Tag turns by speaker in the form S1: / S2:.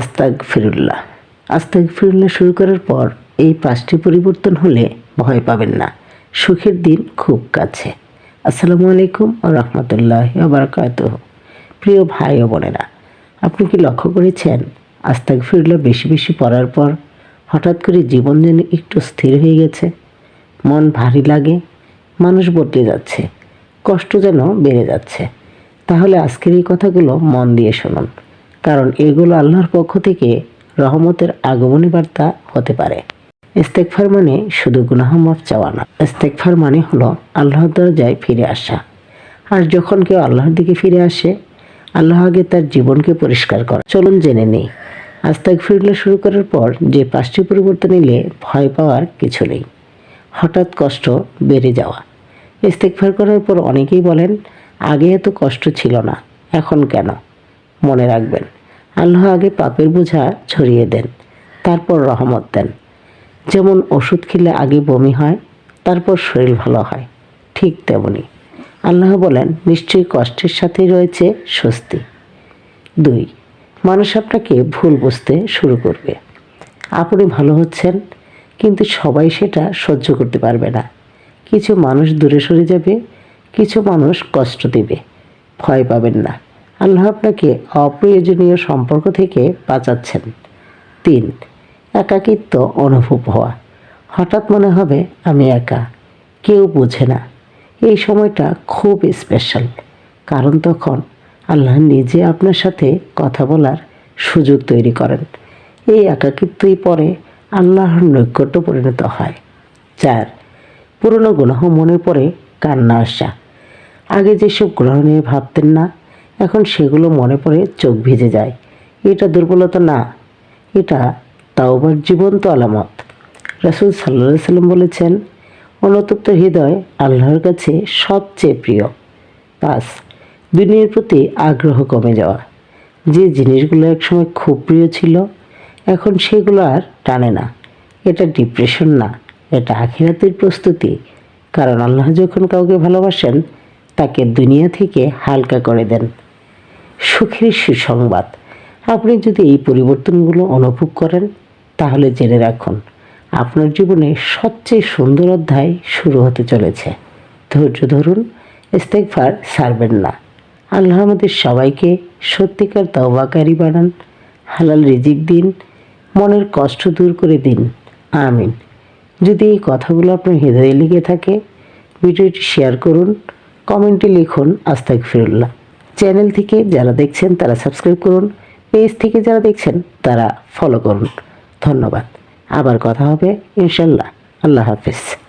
S1: আস্তাক ফিরুল্লাহ আস্তাক ফিরুল্লাহ শুরু করার পর এই পাঁচটি পরিবর্তন হলে ভয় পাবেন না। সুখের দিন খুব কাছে। আসসালামু আলাইকুম ও রহমতুল্লাহ বারকাত প্রিয় ভাই ও বোনেরা, আপনি কি লক্ষ্য করেছেন আস্তাক ফিরুল্লাহ বেশি বেশি পড়ার পর হঠাৎ করে জীবন যেন একটু স্থির হয়ে গেছে? মন ভারী লাগে, মানুষ বদলে যাচ্ছে, কষ্ট যেন বেড়ে যাচ্ছে। তাহলে আজকের এই কথাগুলো মন দিয়ে শুনুন। কারণ এগুলো আল্লাহর পক্ষ থেকে রহমতের আগমনী বার্তা হতে পারে। ইস্তেকফার মানে শুধু গুনাহ মাফ চাওয়া না। ইস্তেকফার মানে হলো আল্লাহর দরজায় ফিরে আসা। আর যখন কেউ আল্লাহর দিকে ফিরে আসে, আল্লাহ আগে তার জীবনকে পরিষ্কার করে। চলুন জেনে নেই। আস্তাক ফিরলে শুরু করার পর যে পাঁচটি পরিবর্তন নিলে ভয় পাওয়ার কিছু নেই। হঠাৎ কষ্ট বেড়ে যাওয়া। ইস্তেকফার করার পর অনেকেই বলেন, আগে এত কষ্ট ছিল না, এখন কেন? মনে রাখবেন। আল্লাহ আগে পাপের বোঝা ছড়িয়ে দেন, তারপর রহমত দেন। যেমন ওষুধ খেলে আগে বমি হয়, তারপর শরীর ভালো হয়, ঠিক তেমনি। আল্লাহ বলেন, নিশ্চয়ই কষ্টের সাথেই রয়েছে স্বস্তি। দুই, মানুষ আপনাকে ভুল বুঝতে শুরু করবে। আপনি ভালো হচ্ছেন, কিন্তু সবাই সেটা সহ্য করতে পারবে না। কিছু মানুষ দূরে সরে যাবে, কিছু মানুষ কষ্ট দেবে, ভয় পাবেন না। আল্লাহ আপনাকে অপ্রয়োজনীয় সম্পর্ক থেকে বাঁচাচ্ছেন। তিন, একাকিত্ব অনুভব হওয়া। হঠাৎ মনে হবে, আমি একা। কেউ বোঝে না। এই সময়টা খুব স্পেশাল কারণ তখন আল্লাহ নিজে আপনার সাথে কথা বলার সুযোগ তৈরি করেন। এই একাকিত্বই পরে আল্লাহর নৈকট্য পরিণত হয়। চার, পুরনো গুনাহ মনে পড়ে কান্না আসা। আগে যেসব গ্রহ নিয়ে ভাবতেন না এখন সেগুলো মনে পড়ে চোখ ভিজে যায়। এটা দুর্বলতা না, এটা তাওবার জীবন্ত আলামত। রাসুল সাল্লাহ সাল্লাম বলেছেন, অনুতপ্ত হৃদয় আল্লাহর কাছে সবচেয়ে প্রিয়। পাঁচ দুনিয়ার প্রতি আগ্রহ কমে যাওয়া। যে জিনিসগুলো একসময় খুব প্রিয় ছিল, এখন সেগুলো আর টানে না। এটা ডিপ্রেশন না, এটা আখিরাতের প্রস্তুতি। কারণ আল্লাহ যখন কাউকে ভালোবাসেন, তাকে দুনিয়া থেকে হালকা করে দেন। সুখের সুসংবাদ। আপনি যদি এই পরিবর্তনগুলো অনুভব করেন, তাহলে জেনে রাখুন, আপনার জীবনে সবচেয়ে সুন্দর অধ্যায় শুরু হতে চলেছে। ধৈর্য ধরুন ইস্তেকফার ছাড়বেন না। আল্লাহ আমাদের সবাইকে সত্যিকার তওবাকারী বানান, হালাল রিজিক দিন, মনের কষ্ট দূর করে দিন। আমিন। যদি এই কথাগুলো আপনার হৃদয়ে লেগে থাকে, ভিডিওটি শেয়ার করুন, কমেন্টে লিখুন আস্তাক ফিরুল্লাহ চ্যানেল থেকে যারা দেখছেন তারা সাবস্ক্রাইব করুন। পেজ থেকে যারা দেখছেন তারা ফলো করুন। ধন্যবাদ। আবার কথা হবে, ইনশাল্লাহ। আল্লাহ হাফিজ।